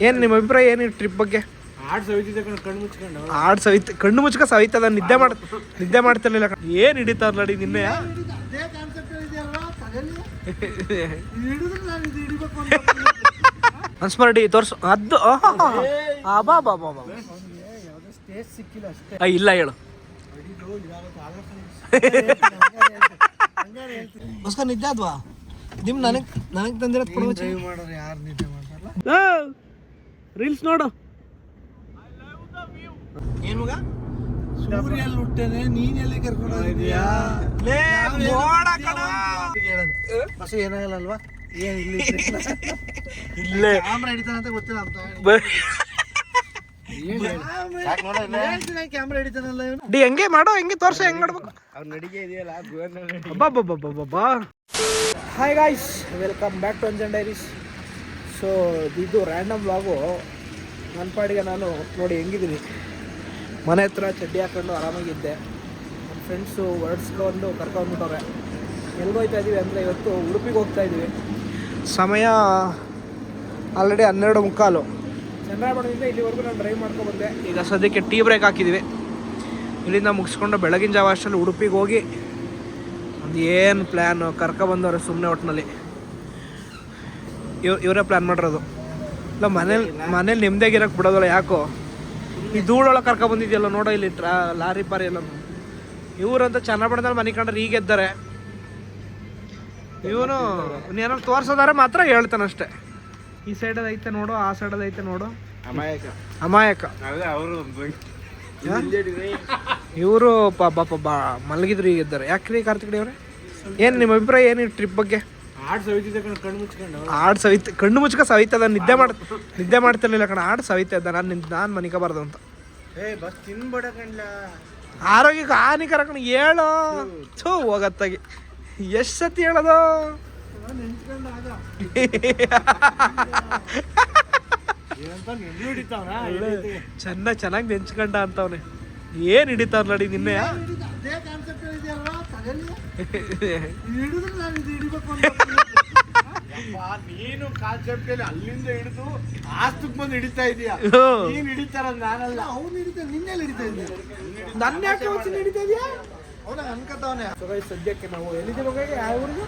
ಏನು ನಿಮ್ಮ ಅಭಿಪ್ರಾಯ ಏನು ಟ್ರಿಪ್ ಬಗ್ಗೆ? ಆಡ್ ಸವಿತಿದ್ದ ಕಣ್ ಕಣ್ಣು ಮುಚ್ಕೊಂಡು ಆಡ್ ಸವಿತ ಕಣ್ಣು ಮುಚ್ಕ ಸವಿತದ ನಿದ್ದೆ ಮಾಡ್ ನಿದ್ದೆ ಮಾಡ್ತಿರ್ಲಿಲ್ಲ ಏನು ಹಿಡಿತಾರ ನಡಿ ನಿನ್ನೆ? ಅನ್ಸ್ಮರಡಿ ತೋರ್ಸು. ಅದು ಬಾ ಬಾ ಬಾ ಬಾ. ಯಾವುದೋ ಸ್ಟೇಜ್ ಸಿಕ್ಕಿಲ್ಲ ಅಷ್ಟೇ. ಆ, ಇಲ್ಲ ಹೇಳು. ನಿದ್ದೆ ಅದ್ವಾ ನಿಮ್ ನನಗೆ ನನಗೆ ತಂದಿರೋ ಕೊಡು ಡ್ರೈವ್ ಮಾಡೋರು ಯಾರು ನಿದ್ದೆ ಮಾಡ್ತಾರಲ್ಲ? ರೀಲ್ಸ್ ನೋಡು. ಏನು ಮಗ? ಸೂರ್ಯ ಹುಟ್ಟೇನೆ ನೀನ್ ಎಲ್ಲಿ ಕರ್ಕೊಂಡು ಹೋಗಿದ್ಯಾ. ಬಸ್ ಏನಾಗಲ್ಲ ಅಲ್ವಾ ಏನ್ ಇಲ್ಲಿ? ಇಲ್ಲೇ. ಕ್ಯಾಮ್ರಾ ಹಿಡಿತಾನ ಅಂತ ಗೊತ್ತಿಲ್ಲ ಅಂತ ಬ- ಕ್ಯಾಮ್ರಾ ಹಿಡಿತಾನಲ್ಲ ಇವನು. ಡಿ ಹೆಂಗೆ ಮಾಡೋ ಹೆಂಗೆ ತೋರ್ಸ ಹೆಂಗ್ ಮಾಡ್ಬೇಕು ಅವ್ರ ನಡಿಗೆ ಇದೆಯಲ್ಲ ಅಬ್ಬಬ್ಬಬ್ಬಬ್ಬಬ್ಬಾ hi guys welcome back to Anjan diaries so ಇದು ರ್ಯಾಂಡಮ್ ವ್ಲಾಗು ನನ್ನ ಪಾಡಿಗೆ ನಾನು ನೋಡಿ ಹೆಂಗಿದ್ದೀನಿ. ಮನೆ ಹತ್ರ ಚಡ್ಡಿ ಹಾಕೊಂಡು ಆರಾಮಾಗಿದ್ದೆ. ನನ್ನ ಫ್ರೆಂಡ್ಸು ಹೊರಡ್ಸ್ಕೊಂಡು ಕರ್ಕೊಂಡ್ಬಿಟ್ಟವ್ರೆ. ಎಲ್ಗೋಯ್ತಾ ಇದ್ದೀವಿ ಅಂದರೆ ಇವತ್ತು ಉಡುಪಿಗೆ ಹೋಗ್ತಾ ಇದ್ದೀವಿ ಸಮಯ ಆಲ್ರೆಡಿ ಹನ್ನೆರಡು ಮುಕ್ಕಾಲು. ಚಂದ್ರಾಬಣದಿಂದ ಇಲ್ಲಿವರೆಗೂ ನಾನು ಡ್ರೈವ್ ಮಾಡ್ಕೊಬಂದೆ ಬಂದೆ. ಈಗ ಸದ್ಯಕ್ಕೆ ಟೀ ಬ್ರೇಕ್ ಹಾಕಿದ್ದೀವಿ ಇಲ್ಲಿಂದ ಮುಗಿಸ್ಕೊಂಡು ಬೆಳಗಿನ ಜಾವ ಅಷ್ಟರಲ್ಲಿ ಉಡುಪಿಗೆ ಹೋಗಿ ಒಂದು ಏನು ಪ್ಲ್ಯಾನು ಕರ್ಕೊಬಂದವ್ರೆ ಸುಮ್ಮನೆ ಒಟ್ಟಿನಲ್ಲಿ ಇವ್ ಇವರೇ ಪ್ಲ್ಯಾನ್ ಮಾಡಿರೋದು. ಇಲ್ಲ ಮನೇಲಿ ಮನೇಲಿ ನೆಮ್ಮದಿಯಾಗಿರಕ್ಕೆ ಬಿಡೋದಲ್ಲ ಯಾಕೋ? ಈ ಧೂಳೊಳಗೆ ಕರ್ಕೊಬಂದಿದ್ಯಲ್ಲ ನೋಡೋ ಇಲ್ಲಿ ಟ್ರಾ ಲಾರಿ ಪಾರಿ ಎಲ್ಲ ಇವರಂತ ಚನ್ನಬಣ್ಣದಲ್ಲಿ ಮನೆ ಕಂಡ್ರೆ ಈಗ ಎದ್ದಾರೆ. ಇವನು ಏನಾದ್ರು ತೋರ್ಸೋದಾರೆ ಮಾತ್ರ ಹೇಳ್ತಾನೆ ಅಷ್ಟೇ. ಈ ಸೈಡಲ್ಲಿ ಐತೆ ನೋಡು ಆ ಸೈಡಲ್ಲಿ ಐತೆ ನೋಡು. ಅಮಾಯಕ. ಅಮಾಯಕ. ಇವರು ಪಾಪ ಪಾಪ ಮಲಗಿದ್ರು ಈಗ ಇದ್ದಾರೆ ಯಾಕ್ರಿ ಕಾರ್ತಿಕ್ ಅವ್ರೆ? ಏನು ನಿಮ್ಮ ಅಭಿಪ್ರಾಯ ಏನು ಟ್ರಿಪ್ ಬಗ್ಗೆ? ಆಡ್ ಸವಿತಿದ್ದ ಕಣ್ ಕಣ್ಣು ಮುಚ್ಕೊಂಡು. ಆಡ್ ಸವಿತ ಕಣ್ಣು ಮುಚ್ಕ ಸವಿತದ ನಿದ್ದೆ ಮಾಡ್ ನಿದ್ದೆ ಮಾಡ್ತಿರ್ಲಿಲ್ಲ ಕಣ ಆಡ್ ಸವಿತಾ ಇದ್ದ ನಾನು ನಿಂತ ನಾನು ಮನಿಕಬಾರ್ದು ಅಂತ. ಏ ಬಸ್ ತಿನ್ಬೇಡ ಕಣ್ಲ. ಆರೋಗ್ಯಕ್ಕೆ ಹಾನಿಕರ ಕಣ ಹೇಳೋ. ಥೂ ಹೋಗತ್ತಾಗಿ. ಎಷ್ಟು ಸತಿ ಹೇಳೋದು? ಚೆನ್ನ ಚೆನ್ನಾಗಿ ನೆಂಚ್ಕಂಡ ನೆಂಚ್ಕೊಂಡ ಅಂತವ್ನೆ. ಏನು ಹಿಡಿತಾವ್ ನಡಿ ನಿನ್ನೆ? ನಾನು ಕಾನ್ಸೆಪ್ಟ್ ಅಲ್ಲಿ ಅಲ್ಲಿಂದ ಹಿಡಿದು ಆಸ್ತಕ್ ಬಂದು ಹಿಡಿತಾ ಇದೀಯ. ನೀನ್ ಹಿಡಿತಾರ ನಾನಲ್ಲ. ಅವ್ನು ಹಿಡಿತಾ ನಿನ್ನೆಲ್ಲ ಹಿಡಿತಾ ಇದೀಯ? ನನ್ನ ಯಾಕೆ ವಚನ ಹಿಡಿತಾ ಇದೆಯಾ? ಅವನ ಅನ್ಕತಾವನೆ ಸದ್ಯಕ್ಕೆ ನಾವು ಎಲ್ಲಿದ್ದೀವಿ ಹೋಗಿ ಯಾವ ಊರಿಗೆ?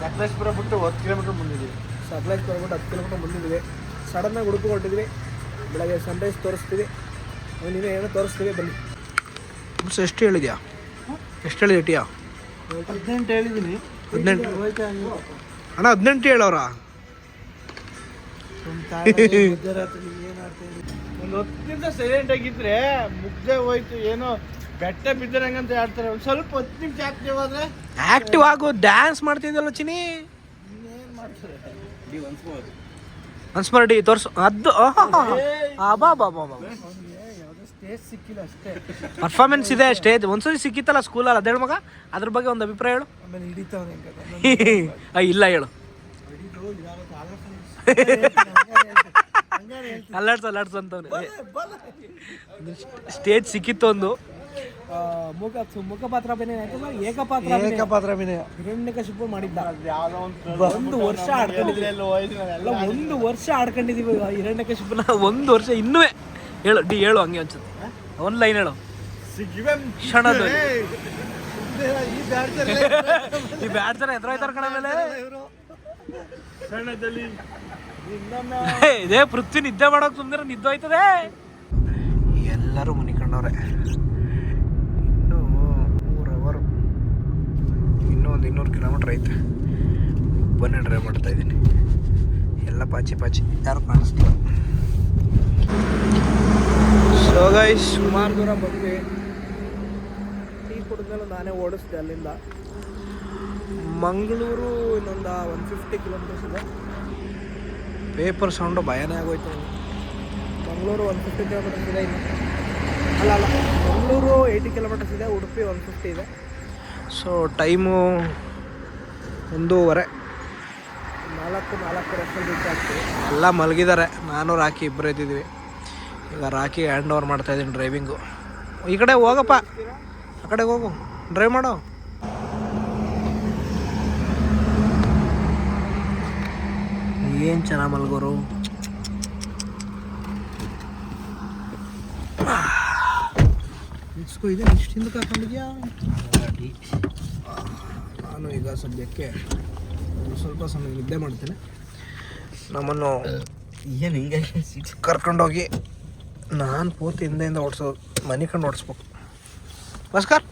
ಸಕಲೇಶ್ಪುರ ಬಿಟ್ಟು ಹತ್ತು ಕಿಲೋಮೀಟರ್ ಮುಂದಿದ್ದೀವಿ. ಸಕಲೇಶ್ಪುರ ಬಿಟ್ಟು ಹತ್ತು ಕಿಲೋಮೀಟರ್ ಮುಂದಿದ್ದೀವಿ. ಸಡನ್ನಾಗಿ ಆಗಿ ಹೊಟ್ಟಿದ್ವಿ ಬೆಳಗ್ಗೆ ಸನ್ರೈಸ್ ತೋರಿಸ್ತೀವಿ. ನೀವೇ ಏನೋ ತೋರಿಸ್ತೀವಿ ಬನ್ನಿ. ಎಷ್ಟು ಹೇಳಿದ್ಯಾ? ಎಷ್ಟು ಹೇಳಿದ್ಯಾ ಹದಿನೆಂಟು ಹೇಳಿದ್ದೀನಿ ಹದಿನೆಂಟು. ಅಣ್ಣ ಹದಿನೆಂಟು ಹೇಳೋರ? ಒಂದು ಹೊತ್ತಿಂದ ಸೈಲೆಂಟ್ ಆಗಿದ್ರೆ ಮುಗ್ದೆ ಹೋಯ್ತು ಏನೋ ಬೆಟ್ಟ ಬಿದ್ದರಂಗಂತ ಆಡ್ತಾರೆ ಒಂದು ಸ್ವಲ್ಪ ಹತ್ತು ನಿಮಿಷ ಆಕ್ಟಿವ್ ಆದ್ರೆ ಆಕ್ಟಿವ್ ಆಗು ಡ್ಯಾನ್ಸ್ ಮಾಡ್ತಿದ್ದಲ್ಲ ಚಿನಿ ಏನ್ ಮಾಡ್ತಾರೆ? ಅನ್ಸ್ಮರಡಿ ತೋರ್ಸು. ಅದು ಬಾ ಬಾ ಬಾ ಬಾ ಸ್ಟೇಜ್ ಸಿಕ್ಕಿಲ್ಲ ಅಷ್ಟೇ. ಪರ್ಫಾರ್ಮೆನ್ಸ್ ಇದೆ ಸ್ಟೇಜ್ ಒಂದ್ಸರಿ ಸಿಕ್ಕಿತ್ತಲ್ಲ ಸ್ಕೂಲಲ್ಲಿ ಅದೇಳು ಮಗ? ಅದ್ರ ಬಗ್ಗೆ ಒಂದು ಅಭಿಪ್ರಾಯ ಹೇಳು. ಆಮೇಲೆ ಹಿಡಿತಾವನೆ ಆ, ಇಲ್ಲ ಹೇಳು. ಅಲ್ಲಾಡ್ಸು ಅಲ್ಲಾಡ್ಸು ಅಂತವ್ನೆ. ಸ್ಟೇಜ್ ಸಿಕ್ಕಿತ್ತು ಒಂದು. ಮುಖ ಮುಖ ಪಾತ್ರ ಅಭಿನಯ ಆಯ್ತಲ್ಲ ಏಕಪಾತ್ರ ಅಭಿನಯ. ಏಕಪಾತ್ರ ಅಭಿನಯ. ಹಿರಣ್ಯಕಶಿಪು ಮಾಡಿದ್ದ. ಒಂದು ವರ್ಷ ಆಡ್ಕೊಂಡಿದ್ವಿ. ಅಲ್ಲ ಒಂದು ವರ್ಷ ಆಡ್ಕೊಂಡಿದೀವಿ ಹಿರಣ್ಯಕಶಿಪುನ ಒಂದು ವರ್ಷ ಇನ್ನೂ ಹೇಳು ಡಿ ಹೇಳು ಹಂಗೆ ಅನ್ಸುತ್ತೆ. ಒಂದು ಲೈನ್ ಹೇಳು. ಕ್ಷಣದಲ್ಲಿ. ಈ ಬ್ಯಾಟ್ ಜನ ಎದುರಾಯ್ತಾರ ಕಣ ಮೇಲೆ ಇದೇ ಪೃಥ್ವಿ ನಿದ್ದೆ ಮಾಡೋಕೆ ಸುಮ್ಮನೆ ನಿದ್ದೆ ಹೋಯ್ತದೆ ಎಲ್ಲರೂ ಮನಿಕೊಂಡವ್ರೆ ಇನ್ನು ಮೂರು ಅವರ್ ಇನ್ನೂ ಒಂದು ಇನ್ನೂರು ಕಿಲೋಮೀಟ್ರ್ ಐತೆ. ಬನ್ನಿ ಡ್ರೈವ್ ಮಾಡ್ತಾ ಇದ್ದೀನಿ. ಎಲ್ಲ ಪಾಚಿ ಪಾಚಿ. ಯಾರು ಕಾಣಿಸ್ತಿಲ್ಲ? ಗೈಸ್ ಸುಮಾರು ದೂರ ಬಂದ್ವಿ. ಟೀ ಕುಡಿದ್ಮೇಲೆ ನಾನೇ ಓಡಿಸ್ದೆ ಅಲ್ಲಿಂದ. ಮಂಗಳೂರು ಇನ್ನೊಂದು ಒನ್ ಫಿಫ್ಟಿ ಕಿಲೋಮೀಟರ್ಸ್ ಇದೆ. ಪೇಪರ್ ಸೌಂಡು ಭಯನೇ ಆಗೋಯ್ತು ಮಂಗಳೂರು ಒನ್ ಫಿಫ್ಟಿ ಕಿಲೋಮೀಟರ್ಸ್ ಇದೆ ಇನ್ನು ಅಲ್ಲ ಅಲ್ಲ ಮಂಗಳೂರು ಏಯ್ಟಿ ಕಿಲೋಮೀಟರ್ಸ್ ಇದೆ ಉಡುಪಿ ಒನ್ ಫಿಫ್ಟಿ ಇದೆ. ಸೊ ಟೈಮು ಒಂದೂವರೆ. ನಾಲ್ಕು ನಾಲ್ಕು ಆಗ್ತೀವಿ ಎಲ್ಲ ಮಲಗಿದ್ದಾರೆ. ನಾನು ರಾಕಿ ಇಬ್ಬರು ಇದ್ದಿದ್ದೀವಿ ಈಗ ರಾಕಿ ಹ್ಯಾಂಡ್ ಓವರ್ ಮಾಡ್ತಾಯಿದ್ದೀನಿ ಡ್ರೈವಿಂಗು ಈ ಕಡೆ ಹೋಗಪ್ಪ. ಆ ಕಡೆ ಹೋಗು. ಡ್ರೈವ್ ಮಾಡೋ. ಏನು ಚೆನ್ನಾಗಿ ಮಲ್ಗೋರು? ಇಷ್ಟು ಹಿಂದಕ್ಕೆ ಹಾಕೊಂಡಿದ್ಯಾ? ನಾನು ಈಗ ಸದ್ಯಕ್ಕೆ ಸ್ವಲ್ಪ ಸಮಯ ನಿದ್ದೆ ಮಾಡ್ತೇನೆ. ನಮ್ಮನ್ನು ಏನು ಹಿಂಗೆ? ಕರ್ಕೊಂಡೋಗಿ ನಾನು ಪೂರ್ತಿ ಹಿಂದೆಯಿಂದ ಓಡಿಸೋದು ಮನೆ ಕಂಡು ಓಡಿಸ್ಬೇಕು. ಭಾಸ್ಕರ್?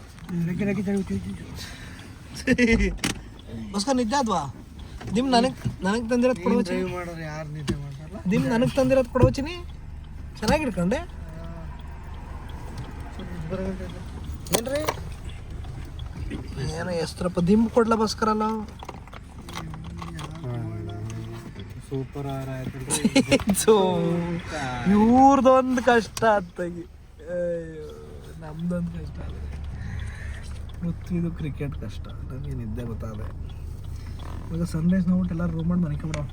ಭಾಸ್ಕರ್ ನಿದ್ದೆ ಅದ್ವಾ ನಿಮ್ ನನಗೆ ನನಗೆ ತಂದಿರೋದು ಕೊಡೋಚಿ ಮಾಡೋರು ಯಾರು ನಿದ್ದೆ ಮಾಡ್ತಾರಲ್ಲ? ದಿಮ್ ನನಗೆ ತಂದಿರೋದು ಕೊಡೋಚಿನಿ ಚೆನ್ನಾಗಿ ಹಿಡ್ಕೊಂಡೆ ಏನ್ರಿ? ಏನೋ ಎಷ್ಟರಪ್ಪ ದಿಮ್ ಕೊಡ್ಲ ಭಾಸ್ಕರ್ ಸೂಪರ್ ಇವ್ರದೊಂದು ಕಷ್ಟ ಅತ್ತಾಗಿ ನಮ್ದೊಂದು ಕಷ್ಟ ಗೊತ್ತಿದ್ದು ಕ್ರಿಕೆಟ್ ಕಷ್ಟ. ನನಗೆ ನಿದ್ದೆ ಗೊತ್ತಾದೆ. ಇವಾಗ ಸನ್ರೈಸ್ ನೋಡ್ಬಿಟ್ಟು ಎಲ್ಲರೂ ರೂಮ್ ಮಾಡಿ ಮನಿಕೊಂಬಿಡೋ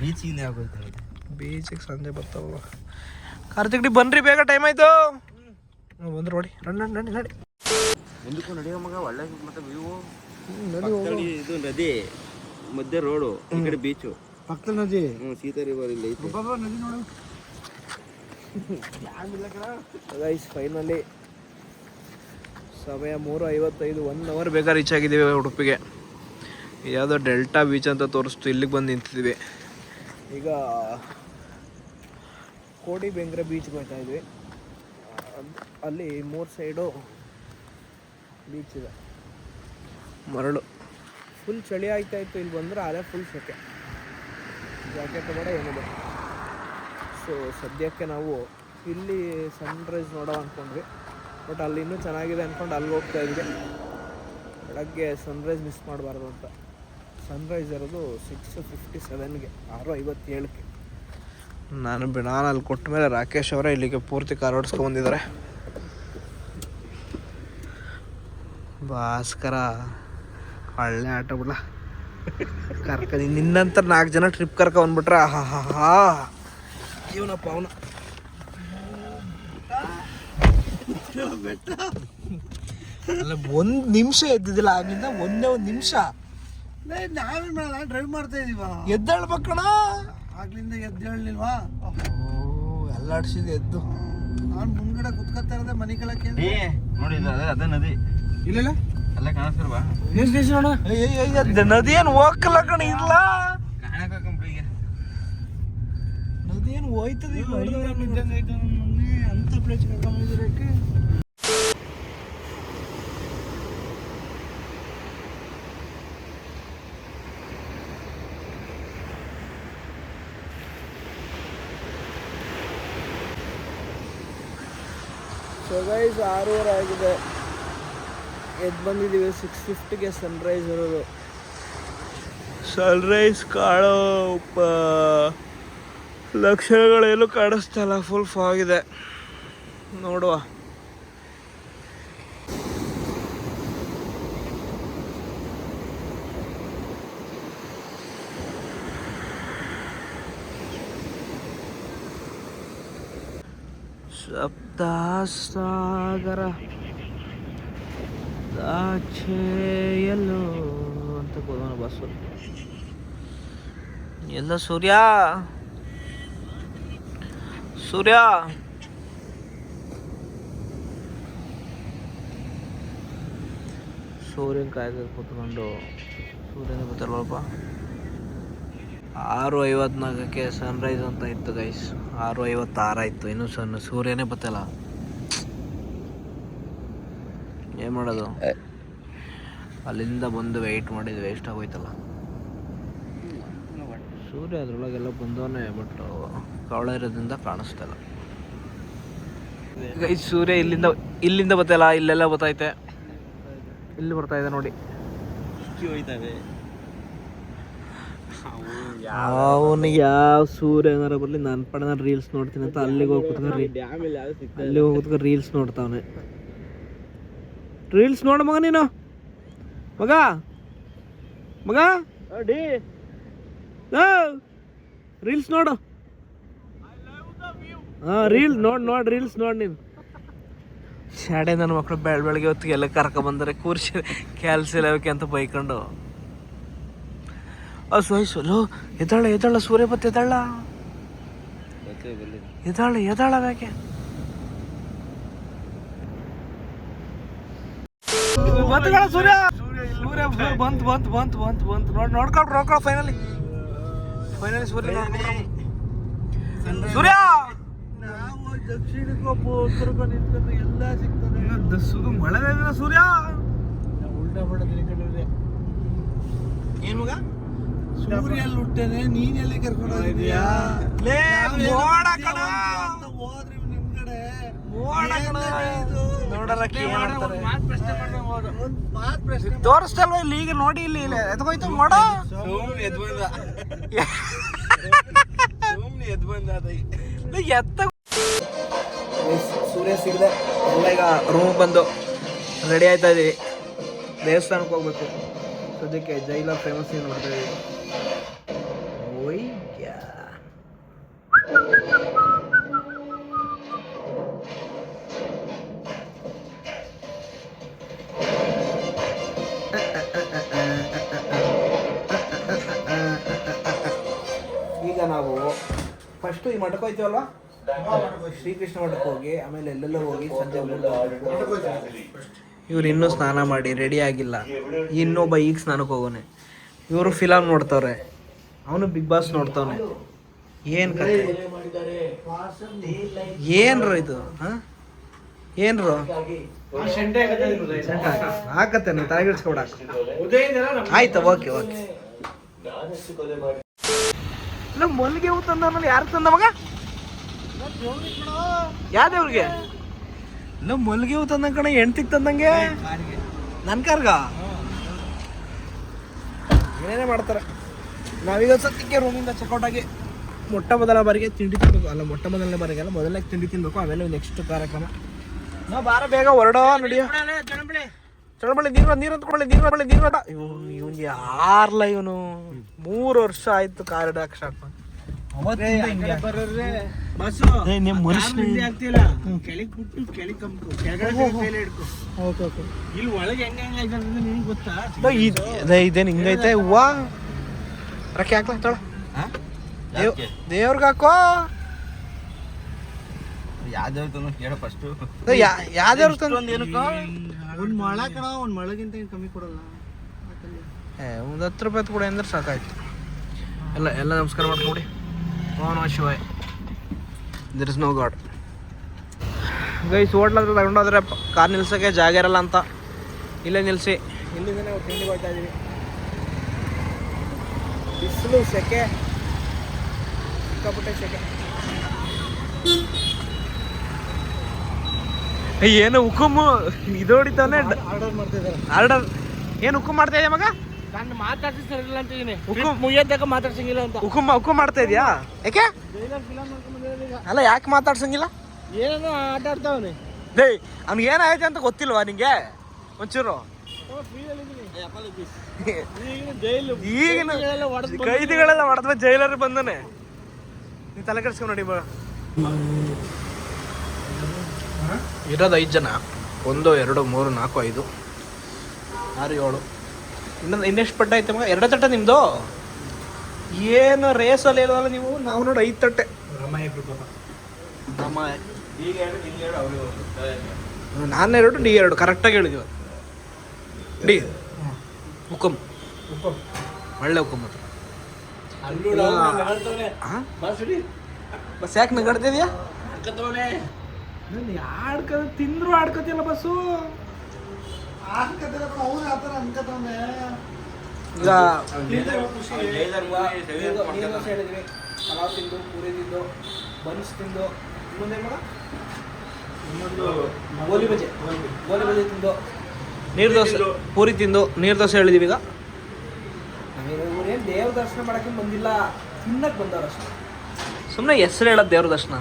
ಬೀಚಿಂದ ಆಗೋಯ್ತು ಬೀಚಿಗೆ ಸಂಜೆ ಬರ್ತಾವಲ್ಲ. ಕಾರ್ತಿಕ್ ಬನ್ರಿ ಬೇಗ ಟೈಮ್ ಆಯ್ತು. ಬಂದ್ರೆ ನೋಡಿ. ನಡಿ ನಡಿ ನಡಿ ನಡಿ. ಮುಂದಕ್ಕೂ ನಡೆಯೋ ಮಗ ಒಳ್ಳೆ ಮತ್ತೆ ವ್ಯೂ ಇದು ನದಿ. ಮಧ್ಯೆ ರೋಡು ಈ ಕಡೆ ಬೀಚು. ಪಕ್ಕದ ನದಿ. ಹ್ಞೂ ಸೀತಾ ರಿವರ್ ಇಲ್ಲಿ ಐತೆ. ನದಿ ನೋಡು. ಗೈಸ್ ಫೈನಲಿ ಸಮಯ ಮೂರು ಐವತ್ತೈದು ಒನ್ ಅವರ್ ಬೇಕಾದ್ರೆ ರೀಚ್ ಆಗಿದ್ದೀವಿ ಉಡುಪಿಗೆ. ಯಾವುದೋ ಡೆಲ್ಟಾ ಬೀಚ್ ಅಂತ ತೋರಿಸ್ತು ಇಲ್ಲಿಗೆ ಬಂದು ನಿಂತಿದ್ವಿ ಈಗ ಕೋಡಿ ಬೆಂಗ್ರ ಬೀಚ್ ಹೋಗ್ತಾ ಇದ್ವಿ. ಅಲ್ಲಿ ಮೂರು ಸೈಡು ಬೀಚ್ ಇದೆ. ಮರಳು. ಫುಲ್ ಚಳಿ ಆಯ್ತಾ ಇತ್ತು, ಇಲ್ಲಿ ಬಂದರೆ ಅದೇ ಫುಲ್ ಸೆಕೆ. ಜಾಕೆಟ್ ಬೇಡ ಏನಿದೆ? ಸೊ ಸದ್ಯಕ್ಕೆ ನಾವು ಇಲ್ಲಿ ಸನ್ರೈಸ್ ನೋಡೋ ಅಂದ್ಕೊಂಡ್ವಿ ಬಟ್ ಅಲ್ಲಿ ಇನ್ನೂ ಚೆನ್ನಾಗಿದೆ ಅಂದ್ಕೊಂಡು ಅಲ್ಲಿ ಹೋಗ್ತಾ ಇದ್ವಿ. ಬೆಳಗ್ಗೆ ಸನ್ರೈಸ್ ಮಿಸ್ ಮಾಡಬಾರ್ದು ಅಂತ. ಸನ್ರೈಸ್ ಇರೋದು ಸಿಕ್ಸ್ ಫಿಫ್ಟಿ ಸೆವೆನ್ಗೆ ಆರು ಐವತ್ತೇಳಕ್ಕೆ. ನಾನು ನಾನು ಅಲ್ಲಿ ಕೊಟ್ಟ ಮೇಲೆ ರಾಕೇಶ್ ಅವರೇ ಇಲ್ಲಿಗೆ ಪೂರ್ತಿ ಕಾರ್ ಓಡಿಸ್ಕೊಂಬಂದಿದ್ದಾರೆ ಭಾಸ್ಕರ. ಒಳ್ಳೆ ಆಟ ಬಿಡ ಕರ್ಕ ನಿನ್ನಂತ ನಾಲ್ಕು ಜನ ಟ್ರಿಪ್ ಕರ್ಕ ಬಂದ್ಬಿಟ್ರೆ ಹಾ ಹಾ ಹಾ ಇವನಪ್ಪ ಅವನು. ಅಲ್ಲ ಒಂದು ನಿಮಿಷ ಎದ್ದಿದ್ದಿಲ್ಲ ಆಗಿಂದ ಒಂದೇ ಒಂದು ನಿಮಿಷ. ನಾವೇನ್ ಮಾಡಲ್ಲ ಡ್ರೈವ್ ಮಾಡ್ತಾ ಇದೀವ? ಎದ್ದೇಳ್ಬೇಕಣ ಆಗ್ಲಿಂದ ಎದ್ದು ಹೇಳಲಿಲ್ವಾ? ಓ ಎಲ್ಲಾಡ್ಸಿದೆ ಎದ್ದು. ನಾನು ಮುಂದ್ಗಡೆ ಕುತ್ಕೊತಾ ಇರೋದೇ ಮನೆ ಕೆಳಕ್ಕೆ. ನೋಡಿ ಅದೇ ಅದೇ ನದಿ. ಇಲ್ಲ ಅಲ್ಲೇ ಕಾಣಿಸ್ತಿಲ್ವಾ? ನದಿ ಏನು ಹೋಗಲ್ಲ ಕಣ ಇಲ್ಲ. ಕಾಣಕಂಪ್ಲಿಗೆ ನದಿ ಏನು ಹೋಯ್ತದ ಇಲ್ಲ ಅಂತ ಪ್ಲೇಸ್ ಕರ್ಕೊಂಡ್ಬಂದಿರಕ್ಕೆ ಸೊ ಗೈಸ್ ಆರೂವರೆ ಆಗಿದೆ. ಎದ್ದು ಬಂದಿದ್ದೀವಿ ಸಿಕ್ಸ್ ಫಿಫ್ಟಿಗೆ ಸನ್ರೈಸ್ ಇರೋದು. ಸನ್ರೈಸ್ ಕಾಣೋ ಲಕ್ಷಣಗಳೇನು ಕಾಣಿಸ್ತಲ್ಲ ಫುಲ್ ಫಾಗಿದೆ ನೋಡುವ. ಸಪ್ತಾಸಾಗರ. ಎಲ್ಲೋ ಅಂತ ಹೋದವನ ಬಸ್ಸು ಎಲ್ಲ ಸೂರ್ಯ? ಸೂರ್ಯ? ಸೂರ್ಯನ ಕಾಯ್ದು ಕೂತ್ಕೊಂಡು ಸೂರ್ಯನ ಗೊತ್ತಲ್ವಪ್ಪ ಆರು ಐವತ್ನಾಲ್ಕಕ್ಕೆ ಸನ್ರೈಸ್ ಅಂತ ಇತ್ತು ಗೈಸ್ ಆರು ಐವತ್ತಾರು ಆಯಿತು ಇನ್ನೂ ಸಣ್ಣ ಸೂರ್ಯನೇ ಬತ್ತಲ್ಲ. ಏನು ಮಾಡೋದು? ಅಲ್ಲಿಂದ ಬಂದು ವೆಯ್ಟ್ ಮಾಡಿದ್ದು ವೇಸ್ಟ್ ಆಗೋಯ್ತಲ್ಲ. ಸೂರ್ಯ ಅದ್ರೊಳಗೆಲ್ಲ ಬಂದವನೇ ಬಟ್ ಕವಳ ಇರೋದ್ರಿಂದ ಕಾಣಿಸ್ತಾ ಇಲ್ಲ. ಸೂರ್ಯ ಇಲ್ಲಿಂದ ಇಲ್ಲಿಂದ ಬತ್ತಲ್ಲ ಇಲ್ಲೆಲ್ಲ ಬತ್ತೈತೆ. ಇಲ್ಲಿ ಬರ್ತಾ ಇದೆ ನೋಡಿ. ಅವನು ಯಾವ ಸೂರ್ಯ ಏನಾರ ಬರಲಿ ನನ್ನ ಪಡೆದ ರೀಲ್ಸ್ ನೋಡ್ತೀನಿ ಅಂತ ಅಲ್ಲಿಗೆ ಹೋಗಿ ಅಲ್ಲಿ ಹೋಗಿ ಕುತ್ಕೊಂಡು ರೀಲ್ಸ್ ನೋಡ್ತಾವನೆ. ರೀಲ್ಸ್ ನೋಡು ಮಗ ನೀನು. ಮಗ. ಮಗ. ರೀಲ್ಸ್ ನೋಡು. ಹಾಂ ರೀಲ್ ನೋಡ್ ನೋಡ್ ರೀಲ್ಸ್ ನೋಡ್ ನೀನು. ಶಾಡೆ ನನ್ನ ಮಕ್ಕಳು ಬೆಳ ಬೆಳಗ್ಗೆ ಹೊತ್ತಿಗೆ ಎಲ್ಲ ಕರ್ಕೊಂಬಂದರೆ ಕೂರ್ಸಿ ಕ್ಯಾಲ್ಸ್ ಇಲ್ಲವಕ್ಕೆ ಅಂತ ಬೈಕೊಂಡು. ಆ ಸೋಯ್ಸು ಲೋ ಎದ್ದಾಳ ಎದ್ದಾಳ ಸೂರ್ಯ ಬತ್ತ ಎದ್ದಾಳ ಎದ್ದಾಳ ಎದ್ದಾಳ ಯಾಕೆ ಬಂತು ಕಣ ಸೂರ್ಯ. ಸೂರ್ಯ ಬಂತು ಬಂತು ಬಂತು ಬಂತು ಬಂತು ನೋಡ್ ನೋಡ್ಕೊಂಡು ನೋಡ್ಕೊಂಡು ಫೈನಲಿ ಫೈನಲಿ ಸೂರ್ಯ ನೋಡ್ಕೊಂಡು ಸೂರ್ಯ. ನಾವು ದಕ್ಷಿಣಕ್ಕೆ ಉತ್ತರಕ್ಕೆ ನಿಂತ್ಕೊಂಡು ಎಲ್ಲ ಸಿಗ್ತದೆ. ಸುದು ಮಳೆ ಸೂರ್ಯ. ಉಲ್ಟಾ ತಿಳ್ಕೊಂಡಿದ್ರೆ ಏನು ಮಗ? ಸೂರ್ಯ ಅಲ್ಲಿ ಹುಟ್ಟೇನೆ ನೀನ್ ಎಲ್ಲಿ ಕರ್ಕೊಂಡು ಹೋಗಿದ್ಯಾ. ಹೋದ್ರಿ ತೋರಿಸ್ತಲ್ವ ಇಲ್ಲಿ? ಈಗ ನೋಡಿ ಇಲ್ಲಿ ಇಲ್ಲಿ. ಎದ್ಕೋಯ್ತು ಮೋಡ. ಎದ್ ಬಂದ. ಎದ್ ಎತ್ತ ಸೂರ್ಯ ಸಿಗದೆ ಎಲ್ಲ ಈಗ ರೂಮ್ ಬಂದು ರೆಡಿ ಆಯ್ತಾ ಇದೀವಿ. ದೇವಸ್ಥಾನಕ್ಕೆ ಹೋಗ್ಬೇಕು. ಸದ್ಯಕ್ಕೆ ಜೈಲ ಫೇಮಸ್ ನೋಡ್ತಾ ಇದೀವಿ. ಫಸ್ಟ್ ಈ ಮಠಕ್ಕೆ ಹೋಯ್ತೀವಲ್ವಾ ಶ್ರೀಕೃಷ್ಣ ಮಠಕ್ಕೆ ಹೋಗಿ ಆಮೇಲೆ ಎಲ್ಲೆಲ್ಲೋ ಹೋಗಿ ಸಂಜೆ ಇವ್ರು ಇನ್ನೂ ಸ್ನಾನ ಮಾಡಿ ರೆಡಿ ಆಗಿಲ್ಲ. ಇನ್ನೊಬ್ಬ ಈಗ ಸ್ನಾನಕ್ಕೆ ಹೋಗೋನೆ. ಇವರು ಫಿಲಮ್ ನೋಡ್ತವ್ರೆ. ಅವನು ಬಿಗ್ ಬಾಸ್ ನೋಡ್ತಾವನೆ. ಏನ್ ಕತೆ ಏನ್ರ ಇದು? ಹಾ? ಏನ್ರು ಹಾಕತ್ತೆ ನೀವು ತಲೆಗಿಡ್ಸ್ಕೊಬಿಡಾಕ ಆಯ್ತಾ? ಓಕೆ ಓಕೆ ಇಲ್ಲ ಮಲ್ಲಿಗೆ ಹೂ ತಂದ ಯಾರು ತಂದ ಮಗ? ಯಾವ ದೇವ್ರಿಗೆ? ಇಲ್ಲ ಮಲ್ಲಿಗೆ ಹೂ ತಂದ ಕಣ ಹೆಣ್ತಿಗೆ ತಂದಂಗೆ? ನನ್ನ ಕಾರ್ಗ? ಏನೇನೇ ಮಾಡ್ತಾರೆ. ನಾವೀಗ ಸತ್ಯಕ್ಕೆ ರೂಮಿಂದ ಚೆಕ್ಔಟ್ ಆಗಿ ಮೊಟ್ಟ ಮೊದಲ ಬಾರಿಗೆ ತಿಂಡಿ ತಿನ್ಬೇಕು. ಅಲ್ಲ ಮೊಟ್ಟ ಮೊದಲನೇ ಬಾರಿಗೆ ಅಲ್ಲ ಮೊದಲನೇ ತಿಂಡಿ ತಿನ್ಬೇಕು. ಆಮೇಲೆ ನೆಕ್ಸ್ಟ್ ಕಾರ್ಯಕ್ರಮ. ನಾವು ಬಾರ ಬೇಗ ಹೊರಡೋ ನಡಿಯೋ. ಚಳಬಳ್ಳಿ ನೀರು ನೀರು ಅಂತ್ಕೊಳ್ಳಿ ನೀರು ಬಳ್ಳಿ ನೀರು ಅಂತ ಇವನು ಇವನ್ ಯಾರ್ಲ ಇವನು? ಮೂರು ವರ್ಷ ಆಯ್ತು ಕಾರ್ ಸ್ಟಾರ್ಟ್ ಗೊತ್ತಾ? ಇದೇನು ಹಿಂಗೈತೆ ಹೂವ ರಕ್ಕೆ ಹಾಕ್ಲ ತೊಳ ದೇವ್ ದೇವ್ರಿಗೆ ಹಾಕೋ. ಯಾವ್ದು ಹೇಳ ಫಸ್ಟ್ ಯಾವ್ದು ಒಂದ್ ಮೊಳ ಕಣ ಒಂದ್ ಮೊಳಗಿಂತ ಏನ್ ಕಮ್ಮಿ ಕೊಡಲ್ಲ. ಏ, ಒಂದು ಹತ್ತು ರೂಪಾಯಿ ಕೊಡಿ ಅಂದ್ರೆ ಸಾಕಾಯ್ತು. ಎಲ್ಲ ಎಲ್ಲ ನಮಸ್ಕಾರ ಮಾಡ್ಕೊಡಿ ಓ ನಮ ಶಿವಾಯ್ there is no god guys hotel ಹತ್ರ ತಗೊಂಡೋದ್ರೆ ಕಾರ್ ನಿಲ್ಸೋಕ್ಕೆ ಜಾಗ ಇರಲ್ಲ ಅಂತ. ಇಲ್ಲೇ ನಿಲ್ಲಿಸಿ ಇಲ್ಲಿಂದ ತಿಂಡಿ ಹೋಗ್ತಾ ಇದೀವಿ. ಬಿಸಿಲು ಸೆಕೆ. ಸಿಕ್ಕಾಪಟ್ಟೆ ಸೆಕೆ. ಏನು ಹುಕುಮು? ಇದು ಹೊಡಿತಾನೆ ಆರ್ಡರ್ ಮಾಡ್ತಿದ್ದಾರೆ. ಆರ್ಡರ್ ಏನು ಹುಕುಮ್ ಮಾಡ್ತಾ ಇದೆಯಾ ಮಗ? ನಾನು ಮಾತಾಡ್ಸಿ ಸರಿ ಇಲ್ಲ ಅಂತ ಇದೀನಿ ಹುಕುಂ- ಮುಗಿಯೋದಕ್ಕ ಮಾತಾಡ್ಸಂಗಿಲ್ಲ ಅಂತ. ಹುಕುಮ್ ಹುಕುಮ್ ಮಾಡ್ತಾ ಇದೆಯಾ? ಯಾಕೆ ಫಿಲಮ್ ಮಾಡ್ಕೊಂಡ್ ಈಗ. ಅಲ್ಲ ಯಾಕೆ ಮಾತಾಡ್ಸಂಗಿಲ್ಲ? ಏನೋ ಆಟ ಆಡ್ತಾವನೆ. ಡೇ ಅವ್ನಿಗೆ ಏನಾಯ್ತು ಅಂತ ಗೊತ್ತಿಲ್ವಾ ನಿಂಗೆ? ಒಂಚೂರು. ಈಗಿನ ಜೈಲು. ಈಗಿನ ಎಲ್ಲ ಹೊಡೆದ್ ಕೈದಿಗಳೆಲ್ಲ ಹೊಡೆದ್ಮೇಲೆ ಜೈಲರ್ ಬಂದನೆ ನೀ ತಲೆ ಕೆಡ್ಸ್ಕೊಂಡ್ ನೋಡಿ ಬಾ. ಇರೋದು ಐದು ಜನ. ಒಂದು ಎರಡು ಮೂರು ನಾಲ್ಕು ಐದು. ಆರು ಏಳು. ಇನ್ನೊಂದು ಇನ್ನೆಷ್ಟು ಪಟ್ಟ ಐತೆ ಮಗ? ಎರಡು ತಟ್ಟೆ ನಿಮ್ಮದು ಏನು ರೇಸಲ್ಲಿ ಹೇಳಲ್ಲ ನೀವು? ನಾವು ನೋಡಿ ಐದು ತಟ್ಟೆ. ಅವ್ರು ನಾನು ಎರಡು ನೀ ಎರಡು. ಕರೆಕ್ಟಾಗಿ ಹೇಳಿದ್ವಿ ಡಿ. ಹುಕುಮ್ ಒಳ್ಳೆ ಹುಕುಮ್ ಹತ್ರ ಹಾಂ? ಬಸ್ ಯಾಕೆ ನಗಾಡ್ತಿದ್ಯಾ? ನಾನು ಆಡ್ಕ ತಿಂದ್ರು ಆಡ್ಕೋತಿಲ್ಲ ಬಸ್ಸು. ಈಗ ಜೈಲರ್ ಮೂವಿ ಸೆವೆನ್ ಮಾಡ್ಕೊಂಡ ಹೇಳಿದ್ವಿ ಪಲಾವ್ ತಿಂದು ಪೂರಿ ತಿಂದು ಬನ್ಸ್ ತಿಂದು. ಮುಂದೆ ಮಗ ಗೋಲಿ ಬಜೆ ಗೋಲಿ ಬಜೆ ತಿಂದು. ನೀರು ದೋಸೆ. ಪೂರಿ ತಿಂದು ನೀರು ದೋಸೆ ಹೇಳಿದೀವಿ ಈಗ. ಇವ್ರೇನು ದೇವ್ರ ದರ್ಶನ ಮಾಡಕ್ಕೆ ಬಂದಿಲ್ಲ. ತಿನ್ನಕ್ಕೆ ಬಂದವ್ರು ಅಷ್ಟೇ. ಸುಮ್ಮನೆ ಹೆಸರು ಹೇಳೋದು ದೇವ್ರ ದರ್ಶನ.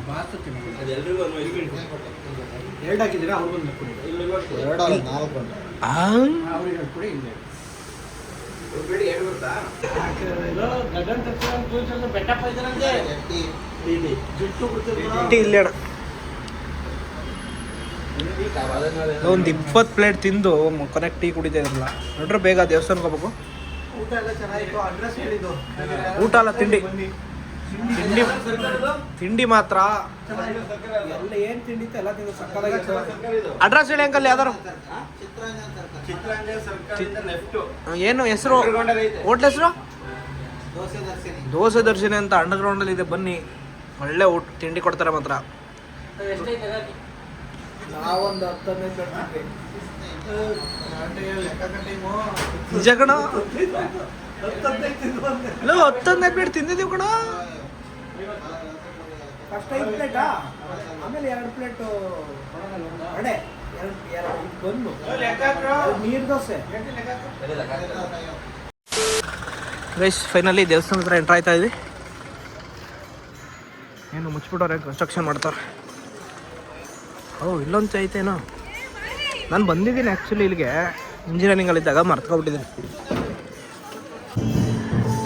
ಒಂದ್ ಇಪ್ಪತ್ತು ಪ್ಲೇಟ್ ತಿಂದು ಕೊನೆಕ್ಟ್ ಟೀ ಕುಡಿದೆ ಇರಲ್ಲ ನೋಡ್ರೆ ಬೇಗ ದೇವಸ್ಥಾನಕ್ಕೆ ಹೋಗ್ಬೇಕು. ಊಟ ಎಲ್ಲ ಚೆನ್ನಾಗಿತ್ತು. ಅಡ್ರೆಸ್ ಹೇಳಿದ್ದು. ಊಟ ಅಲ್ಲ ತಿಂಡಿ. ತಿಂಡಿ ತಿಂಡಿ ಮಾತ್ರ. ಎಲ್ಲ ಏನು ತಿಂಡಿ ಇತ್ತು? ಎಲ್ಲ ತಿಂದು ಅಡ್ರೆಸ್ ಹೇಳಿ ಅಂಕಲ್ ಯಾವ್ದಾರು ಏನು ಹೆಸರು? ಹೋಟ್ಲ್ ಹೆಸರು? ದೋಸೆ ದರ್ಶಿನಿ. ಅಂತ ಅಂಡರ್ಗ್ರೌಂಡ್ ಅಲ್ಲಿ ಇದೆ. ಬನ್ನಿ. ಒಳ್ಳೆ ಊಟ ತಿಂಡಿ ಕೊಡ್ತಾರೆ ಮಾತ್ರ. ನಾವೊಂದು ಹತ್ತು ಹದಿನೈದು ನಿಜ ಕಣ? ಇಲ್ಲ ಹತ್ತು ಹದಿನೈದು ಪ್ಲೇಟ್ ತಿಂದಿದ್ದೀವಿ ಕಣ? ಫಸ್ಟ್ ಐದು ಪ್ಲೇಟಾ ಆಮೇಲೆ ಎರಡು ಪ್ಲೇಟು ಅಡೆ ಎರಡು ಎರಡು ಬಂದು. ನೀರು ದೋಸೆ. ಗೈಸ್ ಫೈನಲಿ ದೇವಸ್ಥಾನ ಹತ್ರ ಎಂಟ್ರ್ ಆಯ್ತಾ ಇದ್ವಿ. ಏನು ಮುಚ್ಚಿಬಿಟ್ಟವ್ರೆ ಕನ್ಸ್ಟ್ರಕ್ಷನ್ ಮಾಡ್ತಾರೆ ಓ, ಇಲ್ಲೊಂದು ಚೈತೇನೋ ನಾನು ಬಂದಿದ್ದೀನಿ ಆ್ಯಕ್ಚುಲಿ ಇಲ್ಲಿಗೆ. ಇಂಜಿನಿಯರಿಂಗಲ್ಲಿದ್ದಾಗ ಮರ್ತ್ಕೊಬಿಟ್ಟಿದ್ದೀನಿ.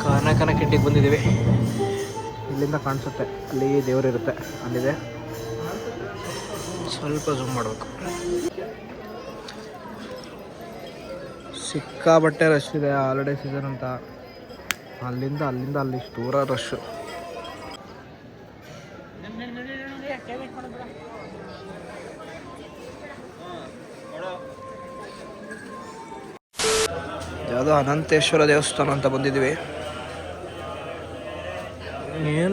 ಕನಕನ ಕಾನ ಕಿಟ್ಟಿಗೆ ಬಂದಿದ್ದೀವಿ. ಇಲ್ಲಿಂದ ಕಾಣಿಸುತ್ತೆ. ಅಲ್ಲಿ ದೇವರಿರುತ್ತೆ ಅಲ್ಲಿದೆ. ಸ್ವಲ್ಪ ಝೂಮ್ ಮಾಡಬೇಕು. ಸಿಕ್ಕಾಬಟ್ಟೆ ರಶ್ ಇದೆ. ಹಾಲಿಡೇ ಸೀಸನ್ ಅಂತ. ಅಲ್ಲಿಂದ ಅಲ್ಲಿಂದ ಅಲ್ಲಿ ದೂರ ರಶ್ಶು ಯಾವುದೋ ಅನಂತೇಶ್ವರ ದೇವಸ್ಥಾನ ಅಂತ ಬಂದಿದ್ದೀವಿ.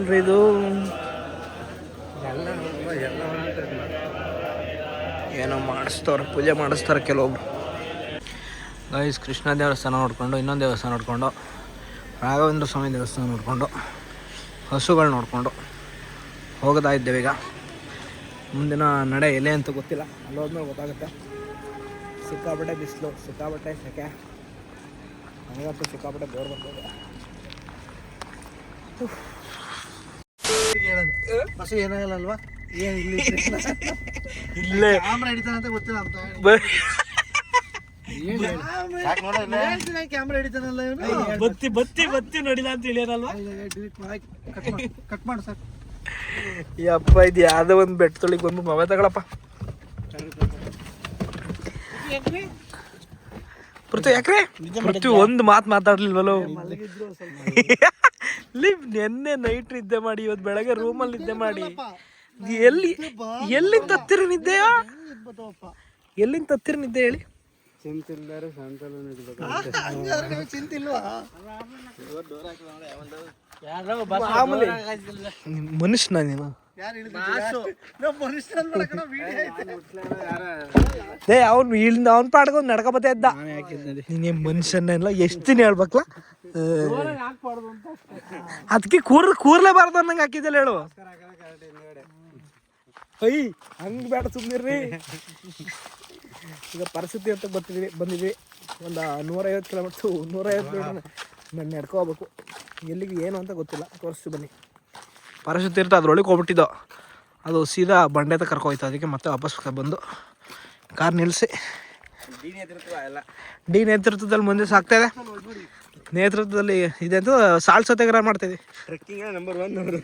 ಏನ್ರಿ ಇದು? ಏನೋ ಮಾಡಿಸ್ತಾರ ಪೂಜೆ ಮಾಡಿಸ್ತಾರೆ ಕೆಲವೊಬ್ರು. ಗೈಸ್ ಕೃಷ್ಣ ದೇವಸ್ಥಾನ ನೋಡ್ಕೊಂಡು ಇನ್ನೊಂದು ದೇವಸ್ಥಾನ ನೋಡಿಕೊಂಡು ರಾಘವೇಂದ್ರ ಸ್ವಾಮಿ ದೇವಸ್ಥಾನ ನೋಡಿಕೊಂಡು ಹಸುಗಳು ನೋಡಿಕೊಂಡು ಹೋಗೋದಾ ಇದ್ದೇವೆ ಈಗ. ಮುಂದಿನ ನಡೆ ಎಲೆ ಅಂತ ಗೊತ್ತಿಲ್ಲ ಅಲ್ಲಿ ಹೋದ್ಮೇಲೆ ಗೊತ್ತಾಗುತ್ತೆ. ಸಿಕ್ಕಾಪಟ್ಟೆ ಬಿಸಿಲು ಸಿಕ್ಕಾಪಟ್ಟೆ ಸೆಕೆ. ನನಗಂತೂ ಸಿಕ್ಕಾಪಟ್ಟೆ ಬೋರ್ ಬರ್ತದೆ ಬಸ್ ಏನಾಗಲ್ಲಲ್ವಾ? ಏನ್ ಇಲ್ಲಿ? ಇಲ್ಲೇ. ಕ್ಯಾಮ್ರಾ ಹಿಡಿತಾನೆ ಅಂತ ಗೊತ್ತಿಲ್ಲ ಅಂತ. ಕ್ಯಾಮ್ರಾ ಹಿಡಿತಾನಲ್ಲ ಇವನು. ಬತ್ತಿ ಬತ್ತಿ ಬತ್ತಿ ನಡಿಲ್ಲ ಅಂತ ಹೇಳಿರಲ್ವಾ ಕಟ್ ಮಾಡು. ಸರ್. ಯಪ್ಪ ಇದು ಯಾವುದೋ ಒಂದು ಬೆಟ್ಟ ತೊಳಿಗೆ ಬಂದು ಮೊಬೈಲ್ ತಗೊಳಪ್ಪ ಪೃಥ್ವಿ ಯಾಕ್ರೆ? ಪೃಥ್ವಿ ಒಂದು ಮಾತು ಮಾತಾಡ್ಲಿಲ್ವಲ್ಲ? ಲಿವ್ ನೆನ್ನೆ ನೈಟ್ ನಿದ್ದೆ ಮಾಡಿ ಇವತ್ತು ಬೆಳಗ್ಗೆ ರೂಮಲ್ಲಿ ನಿದ್ದೆ ಮಾಡಿ. ಎಲ್ಲಿ ಎಲ್ಲಿಂದ ತತ್ತಿರ ನಿದ್ದೆಯಾ ಎಲ್ಲಿಂದ ತತ್ತಿರ ನಿದ್ದೆ ಹೇಳಿ? ಚಿಂತಿಲ್ಲರು ಸಂತಲು ಮನುಷ್ಯನ ನೀನು ಏ ಅವ್ನು ಇಳಿದ ಅವ್ನ ಪಾಡ್ಕೊಂಡು ನಡ್ಕೊಬತ್ತಾ ಇದ್ದ ನೀನೇ ಮನುಷ್ಯನೆಲ್ಲ ಎಷ್ಟು ದಿನ ಹೇಳ್ಬೇಕಲ್ಲ ಅದಕ್ಕೆ ಕೂರ್ ಕೂರ್ಲೇಬಾರ್ದು ಅನ್ನಂಗೆ ಹಾಕಿದ್ದಲ್ಲ ಹೇಳು. ಅಯ್ಯ ಹಂಗೆ ಬೇಡ ಸುಮ್ಮನಿರ್ರಿ ಈಗ ಪರಿಸ್ಥಿತಿ ಅಂತ ಬರ್ತಿದ್ವಿ ಬಂದಿದ್ವಿ. ಒಂದು ನೂರೈವತ್ತು ಕಿಲೋಮೀಟ್ರು ನೂರೈವತ್ತು ಕಿಲೋಮೀಟ್ರ್ ನಡ್ಕೋಬೇಕು ನಡ್ಕೊ ಹೋಗ್ಬೇಕು ಎಲ್ಲಿಗೆ ಏನು ಅಂತ ಗೊತ್ತಿಲ್ಲ. ತೋರಿಸ್ತೀವಿ ಬನ್ನಿ. ಪರಿಸ್ಥಿತಿ ಇರ್ತಾ ಅದ್ರೊಳಗೆ ಹೋಗ್ಬಿಟ್ಟಿದ್ದೋ. ಅದು ಸೀದಾ ಬಂಡೆ ಹತ್ರ ಕರ್ಕೊಯ್ತು. ಅದಕ್ಕೆ ಮತ್ತೆ ವಾಪಸ್ ಬಂದು ಕಾರ್ ನಿಲ್ಲಿಸಿ ಡಿ ನೇತೃತ್ವದಲ್ಲಿ ಮುಂದೆ ಸಾಕ್ತಾ ಇದೆ. ನೇತೃತ್ವದಲ್ಲಿ ಇದೆ ಅಂತ ಸಾಲ್ ಸತ್ಯಾಗ್ರಹ ಮಾಡ್ತಿದ್ವಿ ಟ್ರೆಕ್ಕಿಂಗ್ ನಂಬರ್ ಒನ್ ಅವರು.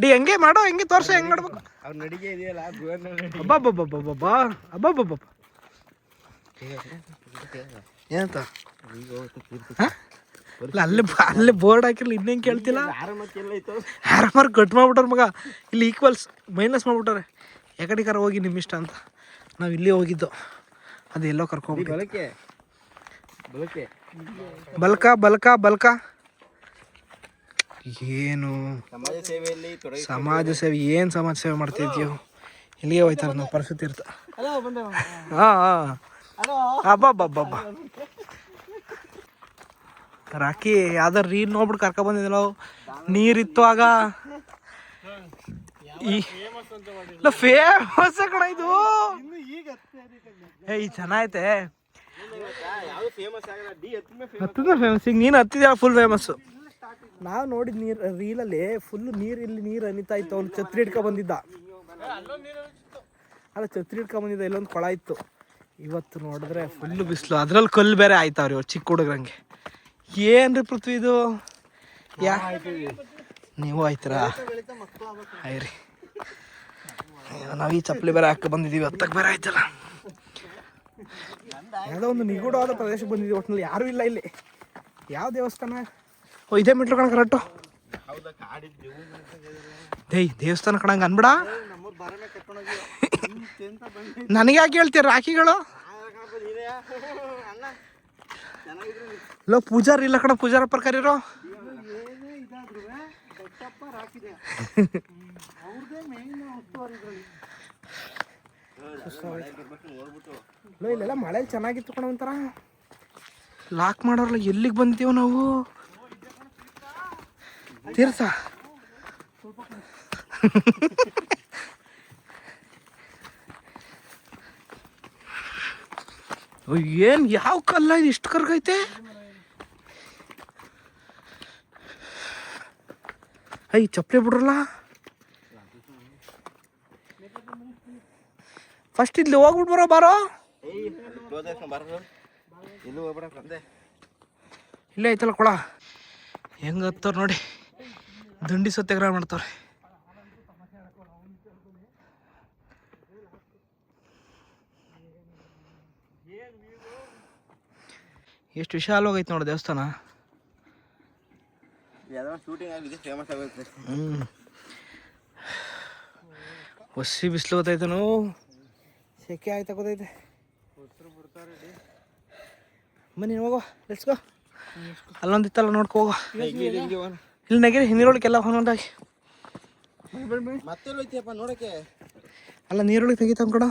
ಡಿ ಹೆಂಗೆ ಮಾಡೋ ಹೆಂಗೆ ತೋರ್ಸ ಹೆಂಗೆ ಮಾಡ್ಬೇಕು? ಅವ್ರ ನಡಿಗೆ ಇದೆಯಲ್ಲ ಭುವನ ಅಬ್ಬಬ್ಬಬ್ಬಬ್ಬಬ್ಬ. ಅಬ್ಬಬ್ಬಬ್ಬ ಏನಂತ? ಹ? ಇಲ್ಲ ಅಲ್ಲೇ ಅಲ್ಲೇ ಬೋರ್ಡ್ ಹಾಕಿರ್ಲಿ ಇನ್ನೇನು ಕೇಳ್ತಿಲ್ಲ? ಹ್ಯಾರಮಾರ್ ಕಟ್ ಮಾಡ್ಬಿಟ್ರ ಮಗ? ಇಲ್ಲಿ ಈಕ್ವಲ್ಸ್ ಮೈನಸ್ ಮಾಡ್ಬಿಟ್ರೆ ಯಾಕಡೆ ಹೋಗಿ ನಿಮ್ಮ ಇಷ್ಟ ಅಂತ. ನಾವು ಇಲ್ಲಿ ಹೋಗಿದ್ದು. ಅದು ಎಲ್ಲೋ ಕರ್ಕೊಂಡ್ಬಿಟ್ಟು ಬಲ್ಕ ಬಲ್ಕ ಬಲ್ಕ. ಏನು? ಸಮಾಜ ಸೇವೆಯಲ್ಲಿ ಸಮಾಜ ಸೇವೆ ಏನು ಸಮಾಜ ಸೇವೆ ಮಾಡ್ತಿದ್ಯೋ? ಇಲ್ಲಿಗೆ ಹೋಯ್ತಾರೆ ನಾವು ಪರಿಸ್ಥಿತಿ ಇರ್ತ. ಹಾಂ ಹಾಂ. ಅಬ್ಬಬ್ಬಬ್ಬಬ್ಬ ರಾಕಿ, ಯಾವ್ದಾರು ರೀಲ್ ನೋಡ್ಬಿಟ್ಟು ಕರ್ಕೊ ಬಂದಿದ್ದಿಲ್ಲ ನೀರಿತ್ತು ಆಗ. ಈ ಫೇಮಸ್ ಕಣ ಇದು. ಏಯ್ ಚೆನ್ನಾಗೈತೆ ಯಾವುದು ಫೇಮಸ್ ಈಗ ನೀನು ಹತ್ತಿದ್ಯಾ ಫುಲ್ ಫೇಮಸ್ಸು ನಾವು ನೋಡಿದ ನೀರು, ರೀಲಲ್ಲಿ ಫುಲ್ ನೀರು ಇಲ್ಲಿ ನೀರು ಅನಿತಾ ಇತ್ತು. ಅವ್ನು ಛತ್ರಿ ಹಿಡ್ಕೊ ಬಂದಿದ್ದ ಅಲ್ಲ, ಛತ್ರಿ ಹಿಡ್ಕೊ ಬಂದಿದ್ದ ಇಲ್ಲೊಂದು ಕೊಳ ಇತ್ತು. ಇವತ್ತು ನೋಡಿದ್ರೆ ಫುಲ್ ಬಿಸಿಲು. ಅದ್ರಲ್ಲಿ ಕಲ್ಲು ಬೇರೆ ಆಯ್ತಾವ್ರಿ ಇವ್ರು, ಚಿಕ್ಕ ಹುಡುಗ್ರಂಗೆ. ಏನ್ರಿ ಪೃಥ್ವಿ ಇದು? ಯಾ? ನೀವು ಆಯ್ತೀರಾ? ಆಯ್ರಿ. ನಾವು ಈ ಚಪ್ಪಲಿ ಬೇರೆ ಹಾಕಿ ಬಂದಿದ್ದೀವಿ ಹತ್ತಕ್ಕೆ ಬೇರೆ ಆಯ್ತಲ್ಲ. ಯಾವುದೋ ಒಂದು ನಿಗೂಢವಾದ ಪ್ರದೇಶಕ್ಕೆ ಬಂದಿದ್ದೀವಿ ಒಟ್ಟಿನಲ್ಲಿ ಯಾರೂ ಇಲ್ಲ ಇಲ್ಲಿ. ಯಾವ ದೇವಸ್ಥಾನ? ಓ ಇದೇ ಮೀಟ್ರ್ ಕಣ ಕರೆಕ್ಟು. ದೇಯ್ ದೇವಸ್ಥಾನ ಕಣಂಗೆ ಅನ್ಬಿಡ. ನನಗೆ ಯಾಕೆ ಹೇಳ್ತೀರ ರಾಖಿಗಳು? ಲೋ, ಪೂಜಾರಿ ಇಲ್ಲ ಕಣ, ಪೂಜಾರ ಕರೀರೋ ಲೋ, ಇಲ್ಲೆಲ್ಲ ಮಳೆ ಚೆನ್ನಾಗಿತ್ತು ಕಣ ಒಂಥರ. ಲಾಕ್ ಮಾಡೋರ್ಲ ಎಲ್ಲಿಗೆ ಬಂದೀವ ನಾವು? ತೀರ್ಸ? ಏನು, ಯಾವ ಕಲ್ಲ ಇದು? ಇಷ್ಟು ಕರ್ಗೈತೆ? ಐ ಚಪ್ಪಲಿ ಬಿಡ್ರಲ್ಲ? ಫಸ್ಟ್ ಇಲ್ಲಿ ಹೋಗ್ಬಿಟ್ಟು ಬರೋ, ಬಾರೋ. ಇಲ್ಲೇ ಐತಲ್ಲ ಕೊಳ. ಹೆಂಗೆ ಹತ್ತವ್ರು ನೋಡಿ. ದಂಡಿ ಸತ್ಯಾಗ್ರಹ ಮಾಡ್ತವ್ರೆ. ಎಷ್ಟು ವಿಶಾಲವಾಗೈತೆ ನೋಡಿ ದೇವಸ್ಥಾನ ಯಾವ್ದೋ ಶೂಟಿಂಗ್ ಆಗಿದೆ ಫೇಮಸ್ ಆಗುತ್ತೆ ಹ್ಞೂ ಹೊಸಿ ಬಿಸಿಲು ಗೊತ್ತೈತೆ ನಾವು. ಸೆಕೆ ಆಯ್ತಾ ಗೊತ್ತೈತೆ ಬನ್ನಿ ಹೋಗೋ ಗೋ ಅಲ್ಲೊಂದಿತ್ತಲ್ಲ ನೋಡ್ಕೊ ಹೋಗೋ. ಇಲ್ಲಿ ನಗಿರಿ ನೀರೊಳಗೆಲ್ಲ ಹೊಂದಾಗಿ ಅಲ್ಲ ನೀರೊಳಗೆ ತೆಗಿತಾವ ಕೂಡ